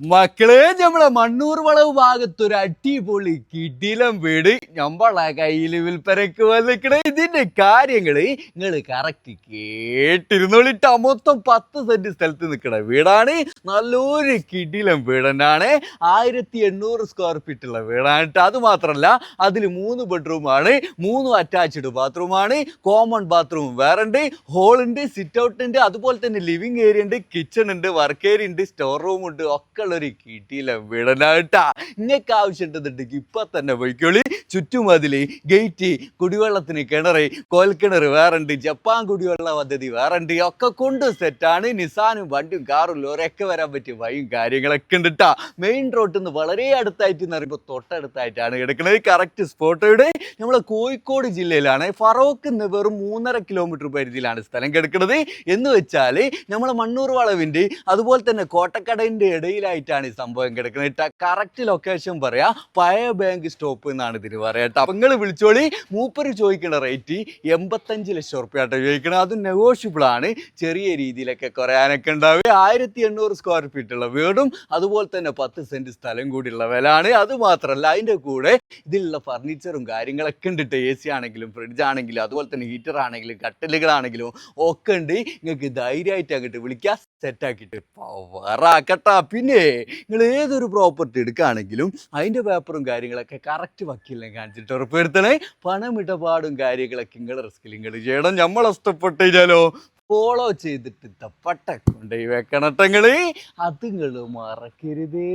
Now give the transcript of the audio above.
മക്കളെ നമ്മളെ മണ്ണൂർ വളവ് ഭാഗത്ത് ഒരു അടിപൊളി കിടിലം വീട്. നമ്മളെ കയ്യിൽ വിൽപ്പനക്ക് വന്നിക്കണേ ഇതിന്റെ കാര്യങ്ങൾ നിങ്ങൾ കറക്റ്റ് കേട്ടിരുന്നോളിട്ട് മൊത്തം പത്ത് സെന്റ് സ്ഥലത്ത് നിൽക്കണ വീടാണ്. നല്ലൊരു കിടിലം വീട് തന്നെയാണ്. ആയിരത്തി എണ്ണൂറ് സ്ക്വയർ ഫീറ്റ് ഉള്ള വീടാണ്. അത് മാത്രമല്ല അതിൽ മൂന്ന് ബെഡ്റൂം ആണ് മൂന്നും അറ്റാച്ച്ഡ് ബാത്റൂം ആണ് കോമൺ ബാത്റൂം വേറെ ഉണ്ട്. ഹോളുണ്ട് സിറ്റ് ഔട്ട് ഉണ്ട് അതുപോലെ തന്നെ ലിവിങ് ഏരിയ ഉണ്ട് കിച്ചൺ ഉണ്ട് വർക്ക് ഏരിയ ഉണ്ട് സ്റ്റോർ റൂം ഉണ്ട് ഒക്കെ ഉള്ളൊരു കിട്ടിയില്ല വിടനാട്ടാ നിങ്ങൾക്ക് ആവശ്യമുണ്ടെന്നുണ്ടെങ്കിൽ ഇപ്പൊ തന്നെ പോയിക്കോളി. ചുറ്റുമതിൽ ഗേറ്റ് കുടിവെള്ളത്തിന് കിണറ് കോൽക്കിണർ വേറുണ്ട് ജപ്പാൻ കുടിവെള്ള പദ്ധതി വേറുണ്ട് ഒക്കെ കൊണ്ട് സെറ്റാണ് നിസാനും വണ്ടിയും കാറും ലോറിയൊക്കെ വരാൻ പറ്റിയ വഴിയും കാര്യങ്ങളൊക്കെ ഉണ്ട് ട്ടാ. മെയിൻ റോഡിൽ നിന്ന് വളരെ അടുത്തായിട്ട് എന്ന് പറയുമ്പോൾ തൊട്ടടുത്തായിട്ടാണ് കിടക്കുന്നത് കറക്റ്റ് സ്പോട്ട് ഇവിടെ. നമ്മളെ കോഴിക്കോട് ജില്ലയിലാണ്. ഫറോക്ക് എന്ന് വെറും മൂന്നര കിലോമീറ്റർ പരിധിയിലാണ് സ്ഥലം കിടക്കുന്നത് എന്ന് വെച്ചാൽ നമ്മളെ മണ്ണൂർ വളവിന്റെ അതുപോലെ തന്നെ കോട്ടക്കടലിന്റെ ഇടയിലായിട്ടാണ് ഈ സംഭവം കിടക്കുന്നത്. കേട്ടോ കറക്റ്റ് ലൊക്കേഷൻ പറയാ പഴയ ബാങ്ക് സ്റ്റോപ്പ് എന്നാണ് ഇതിന് പറയാട്ടോ അപ്പം നിങ്ങൾ വിളിച്ചോളി. മൂപ്പര് ചോദിക്കുന്ന റേറ്റ് എൺപത്തഞ്ച് ലക്ഷം റുപ്യാട്ടോ ചോദിക്കണം അത് നെഗോഷ്യബിൾ ആണ്. ചെറിയ രീതിയിലൊക്കെ കുറയാനൊക്കെ ഉണ്ടാവുക. ആയിരത്തി എണ്ണൂറ് സ്ക്വയർ ഫീറ്റ് ഉള്ള വീടും അതുപോലെ തന്നെ പത്ത് സെന്റ് സ്ഥലം കൂടിയുള്ള വിലയാണ്. അത് മാത്രമല്ല അതിന്റെ കൂടെ ഇതിലുള്ള ഫർണിച്ചറും കാര്യങ്ങളൊക്കെ ഉണ്ട് എ സി ആണെങ്കിലും ഫ്രിഡ്ജ് ആണെങ്കിലും അതുപോലെ തന്നെ ഹീറ്റർ ആണെങ്കിലും കട്ടലുകളാണെങ്കിലും ഒക്കെ ഉണ്ട്. നിങ്ങൾക്ക് ധൈര്യമായിട്ട് അങ്ങോട്ട് വിളിക്കുക സെറ്റാക്കിയിട്ട് പവറാക്കട്ടാ പിന്നെ നിങ്ങൾ ഏതൊരു പ്രോപ്പർട്ടി എടുക്കുകയാണെങ്കിലും അതിന്റെ പേപ്പറും കാര്യങ്ങളൊക്കെ കറക്റ്റ് വക്കീലിനെ കാണിച്ചിട്ട് ഉറപ്പുവരുത്തണേ. പണമിടപാടും കാര്യങ്ങളൊക്കെ നിങ്ങൾ റിസ്കിൽ നിങ്ങൾ ചെയ്യണം. നമ്മൾ ഇഷ്ടപ്പെട്ട് കഴിഞ്ഞാലോ? ഫോളോ ചെയ്തിട്ട് തപ്പട്ട കൊണ്ടുപോയി വെക്കണട്ടങ്ങൾ അത് മറക്കരുതേ.